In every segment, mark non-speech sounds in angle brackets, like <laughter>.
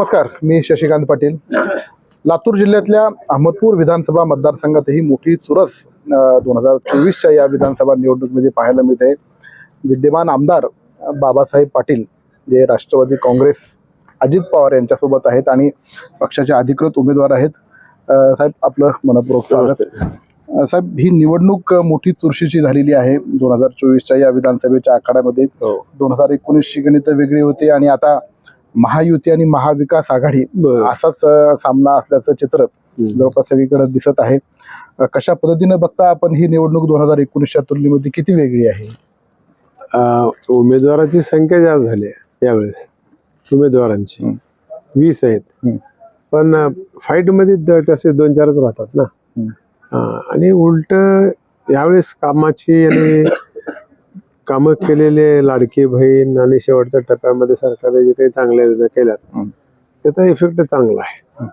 नमस्कार मी शशिकांत पाटील. लातूर जिल्ह्यातल्या अहमदपूर विधानसभा मतदारसंघातही मोठी चुरस दोन हजार चोवीसच्या या विधानसभा निवडणुकीमध्ये पाहायला मिळते. विद्यमान आमदार बाबासाहेब पाटील जे राष्ट्रवादी काँग्रेस अजित पवार यांच्यासोबत आहेत आणि पक्षाचे अधिकृत उमेदवार आहेत. साहेब आपलं मनपूर्वक स्वागत. साहेब ही निवडणूक मोठी चुरशीची झालेली आहे. दोन हजार चोवीसच्या या विधानसभेच्या आखाड्यामध्ये दोन हजार एकोणीसची गणित वेगळी होती आणि आता महायुती आणि महाविकास आघाडी असाच सामना असल्याचं चित्र जवळपास सगळीकडे दिसत आहे. कशा पद्धतीनं बघता आपण ही निवडणूक दोन हजार एकोणीसच्या तुलनेमध्ये किती वेगळी आहे? उमेदवाराची संख्या जास्त झाली आहे यावेळेस उमेदवारांची. वीस आहेत. पण फाईटमध्ये तसे दोन चारच राहतात ना. आणि उलट यावेळेस कामाची आणि कामं केलेले लाडकी बहीण आणि शेवटच्या टप्प्यामध्ये सरकारने जे काही चांगल्या योजना केल्यात. त्याचा इफेक्ट चांगला आहे.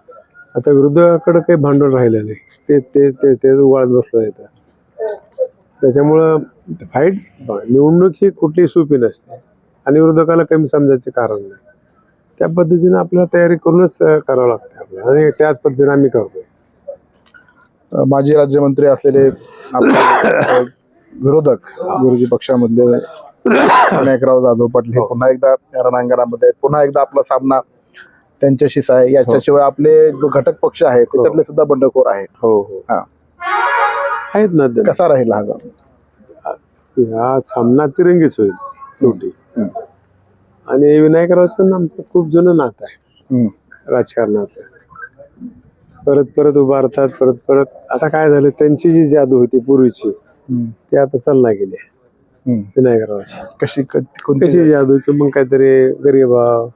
आता विरोधाकडे काही भांडवल राहिलं नाही. ते ते ते उगाळत बसलो येतं त्याच्यामुळं फाईट निवडणूक ही कुठली सोपी नसते. आणि विरोधकाला कमी समजायचं कारण नाही. त्या पद्धतीने आपल्याला तयारी करूनच करावं लागतं आपल्याला. आणि त्याच पद्धतीने आम्ही करतोय. माजी राज्यमंत्री असलेले <coughs> विरोधक विरोधी पक्षामधले विनायकराव जाधव पाटील हे पुन्हा एकदा रणांगणामध्ये. पुन्हा एकदा आपला सामना त्यांच्याशीच आहे याच्याशिवाय आपले जो घटक पक्ष आहे त्याच्यातले सुद्धा बंडखोर आहेत हो हो हा. आहेत ना ते. कसा राहील हा सामना? हा सामना तिरंगीच होईल शेवटी हं. आणि विनायकरावचं आणि आमचं खूप जुनं नातं आहे हम्म. राजकारणात परत परत उभारतात परत परत आता काय झालं त्यांची जी जादू होती पूर्वीची. ती आता चालना गेली. विनायकरावाची. कशी कशी जादू? की मग काहीतरी गरीबाव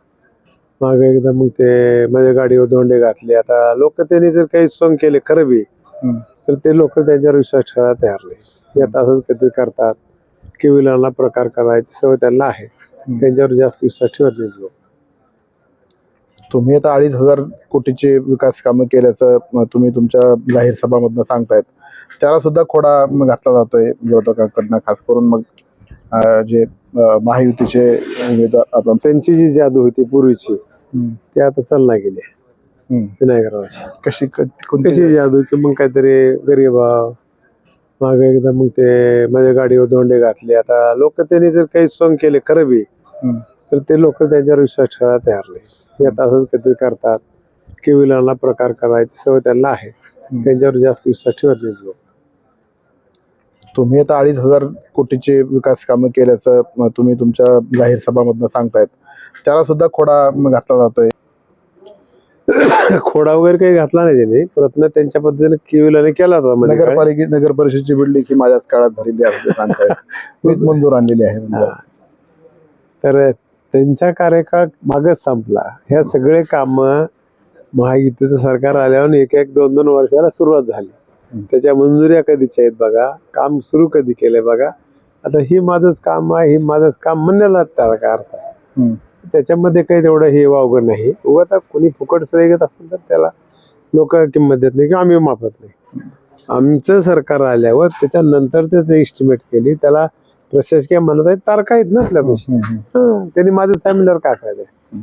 मागे एकदा मग ते माझ्या गाडीवर दोंडे घातले. आता लोक त्यांनी जर काही सोंग केले खरं बी. तर ते लोक त्यांच्यावर विश्वास ठेवायला तयार नाही. आता असंच काहीतरी करतात. किविलांना प्रकार करायची सवय त्यांना आहे. त्यांच्यावर जास्त विश्वास ठेवत नाही लोक. तुम्ही आता अडीच हजार कोटीचे विकास कामं केल्याचं तुम्ही तुमच्या जाहीर सभामधनं सांगतायत. त्याला सुद्धा खोडा घातला जातोय विरोधकांकडनं खास करून मग जे महायुतीचे उमेदवार आपण त्यांची जी जादू होती पूर्वीची. ती आता चालना गेली. विनायकरावाची. कशी कशी जादू की मग काहीतरी गरीबाव मागे एकदा मग ते माझ्या गाडीवर दोंडे घातले. आता लोक त्यांनी जर काही सोंग केले खरं बी. तर ते लोक त्यांच्यावर विश्वास ठेवायला तयार नाही. आता असंच काहीतरी करतात. किविलांना प्रकार करायची सवय त्यांना आहे. त्यांच्यावर जास्त विश्वास ठेवत नाही लोक. तुम्ही आता अडीच हजार कोटीचे विकास कामं केल्याचं तुम्ही तुमच्या जाहीर सभामधनं सांगतायत त्याला सुद्धा खोडा घातला जातोय खोडा वगैरे काही घातला नाही त्यांनी प्रयत्न त्यांच्या पद्धतीने किविलाने केला होता काळी. नगरपालिके नगर परिषदेची बिल्डिंग ही माझ्याच काळात झालेली आहे असं सांगतायत <laughs> मीच मंजूर आणलेली आहे म्हणजे. तर त्यांचा कार्यकाळ मागच संपला ह्या सगळे काम महायुतीचं सरकार आल्यावर एक एक दोन दोन वर्षाला सुरुवात झाली. त्याच्या मंजुऱ्या कधीच्या आहेत बघा? काम सुरू कधी केले बघा? आता ही माझंच काम आहे ही माझंच काम म्हणण्याला त्याला काय अर्थ आहे. त्याच्यामध्ये काही तेवढं हे वावगं नाही. उगा आता कोणी फुकट श्रेय घेत असेल तर त्याला लोक किंमत देत नाही किंवा आम्ही मापत नाही. आमचं सरकार आल्यावर त्याच्यानंतर त्याचं एस्टिमेट केली त्याला प्रशासकीय म्हणत आहेत तारखा आहेत ना. हं, त्यांनी माझं सांगितल्यावर काय फायदा आहे?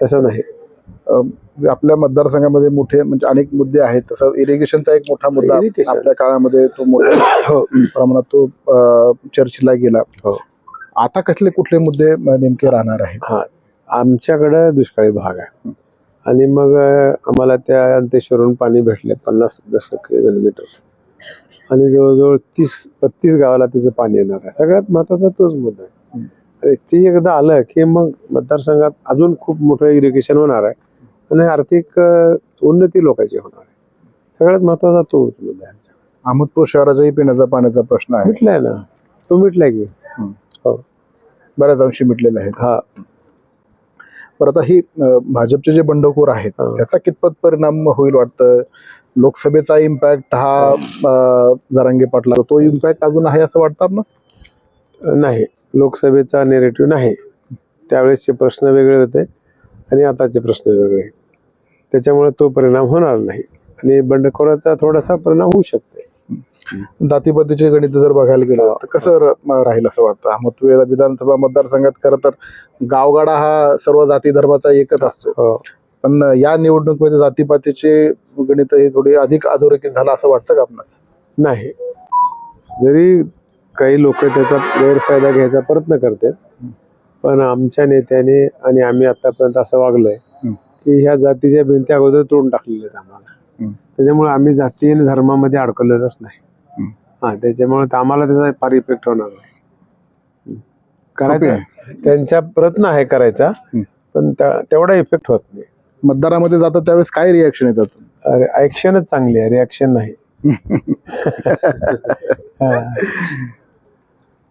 तसं नाही. आपल्या मतदारसंघामध्ये मोठे म्हणजे अनेक मुद्दे आहेत. तसं इरिगेशनचा एक मोठा मुद्दा. आपल्या काळामध्ये तो मोठ्या <coughs> प्रमाणात तो चर्चेला गेला. हो. आता कसले कुठले मुद्दे नेमके राहणार आहेत? हा आमच्याकडं दुष्काळी भाग आहे. आणि मग आम्हाला त्या अंतेश्वरून पाणी भेटले पन्नास दशक किलोमीटर. आणि जवळजवळ तीस बत्तीस गावाला त्याचं पाणी येणार आहे. सगळ्यात महत्त्वाचा तोच मुद्दा आहे. आणि ते एकदा आलं की मग मतदारसंघात अजून खूप मोठं इरिगेशन होणार आहे. आणि आर्थिक उन्नती लोकांची होणार आहे. सगळ्यात महत्त्वाचा तोच मुद्दा आहे. अहमदपूर शहराचाही पिण्याचा पाण्याचा प्रश्न आहे. मिटलाय ना? तो मिटलाय की. बऱ्याच अंशी मिटलेला आहे हा. पण आता ही भाजपचे जे बंडखोर आहेत हा. त्याचा कितपत परिणाम होईल वाटतं? लोकसभेचा इम्पॅक्ट हा जरांगे पाटला तो इम्पॅक्ट अजून आहे असं वाटतं आपण नाही. लोकसभेचा नेरेटिव्ह नाही. त्यावेळेसचे प्रश्न वेगळे होते आणि आताचे प्रश्न वेगळे आहेत. त्याच्यामुळे तो परिणाम होणार नाही. आणि बंडखोराचा थोडासा परिणाम होऊ शकते. जातीपतीचे गणित जर बघायला गेलं तर कसं राहील असं वाटतं? अहमदपूर विधानसभा मतदारसंघात खरं तर गावगाडा हा सर्व जाती धर्माचा एकच असतो. हो. पण या निवडणुकीमध्ये जातीपातीचे गणित हे थोडी अधिक अधोरेखित झालं असं वाटतं का आपणास? नाही. जरी काही लोक त्याचा गैरफायदा घ्यायचा प्रयत्न करतात पण आमच्या नेत्याने आणि आम्ही आतापर्यंत असं वागलोय. की ह्या जातीच्या भिंती अगोदर तोडून टाकलेल्या आहेत आम्हाला. त्याच्यामुळे आम्ही जाती आणि धर्मामध्ये अडकलेलोच नाही. हं. त्याच्यामुळे आम्हाला त्याचा फार इफेक्ट होणार नाही. करायचा त्यांचा प्रयत्न आहे करायचा. पण तेवढा इफेक्ट होत नाही. मतदारामध्ये जातात त्यावेळेस काय रिॲक्शन येतात? ऍक्शनच चांगली आहे रिॲक्शन नाही. <laughs> हा.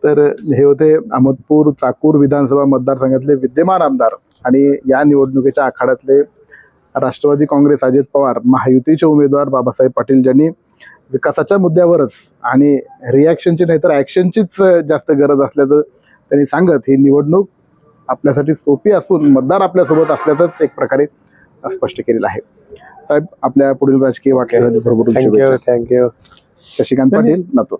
तर हे होते अहमदपूर चाकूर विधानसभा मतदारसंघातले विद्यमान आमदार. आणि या निवडणुकीच्या आखाड्यातले राष्ट्रवादी काँग्रेस अजित पवार महायुतीचे उमेदवार बाबासाहेब पाटील ज्यांनी विकासाच्या मुद्द्यावरच आणि रिॲक्शनची नाही तर ॲक्शनचीच जास्त गरज असल्याचं त्यांनी सांगत ही निवडणूक आपल्यासाठी सोपी असून मतदार आपल्यासोबत असल्याचंच एक प्रकारे स्पष्ट केलेलं आहे. साहेब आपल्या पुढील राजकीय वाटण्यासाठी भरभरून thank you thank you Shashikant Patil Latur.